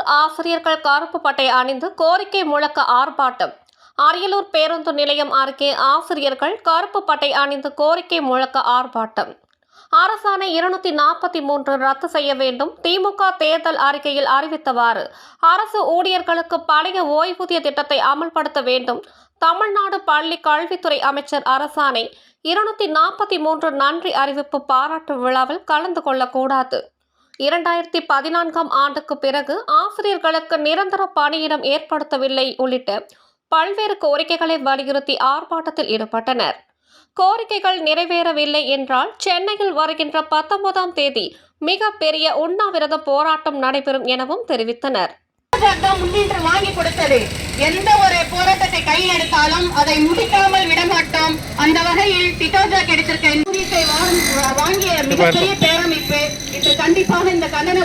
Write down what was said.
ஆசிரியர்கள் கருப்பு பட்டை அணிந்து கோரிக்கை முழக்க ஆர்ப்பாட்டம். அரியலூர் பேருந்து நிலையம் அருகே ஆசிரியர்கள் கருப்பு பட்டை அணிந்து கோரிக்கை முழக்க ஆர்ப்பாட்டம். அரசாணை இருநூத்தி நாற்பத்தி மூன்று ரத்து செய்ய வேண்டும். திமுக தேர்தல் அறிக்கையில் அறிவித்தவாறு அரசு ஊழியர்களுக்கு பழைய ஓய்வூதிய திட்டத்தை அமல்படுத்த வேண்டும். தமிழ்நாடு பள்ளி கல்வித்துறை அமைச்சர் அரசாணை இருநூத்தி நாற்பத்தி மூன்று நன்றி அறிவிப்பு பாராட்டு விழாவில் கலந்து கொள்ளக்கூடாது. இரண்டாயிரத்தி பதினான்காம் ஆண்டுக்கு பிறகு ஆசிரியர்களுக்கு நிரந்தர பணியிடம் ஏற்படுத்தவில்லை உள்ளிட்ட பல்வேறு கோரிக்கைகளை வலியுறுத்தி ஆர்ப்பாட்டத்தில் ஈடுபட்டனர். கோரிக்கைகள் நிறைவேறவில்லை என்றால் சென்னையில் வருகின்ற பத்தொன்பதாம் தேதி மிக பெரிய உண்ணாவிரத போராட்டம் நடைபெறும் எனவும் தெரிவித்தனர். முன்னின்று வாங்கி கொடுத்தது. எந்த ஒரு போராட்டத்தை கையில் எடுத்தாலும் அதை முடிக்காமல் விடமாட்டோம். அந்த வகையில் டிட்டோஜா கிடைத்திருக்க வாங்கிய மிகப்பெரிய கண்டிப்பாக இந்த கண்டன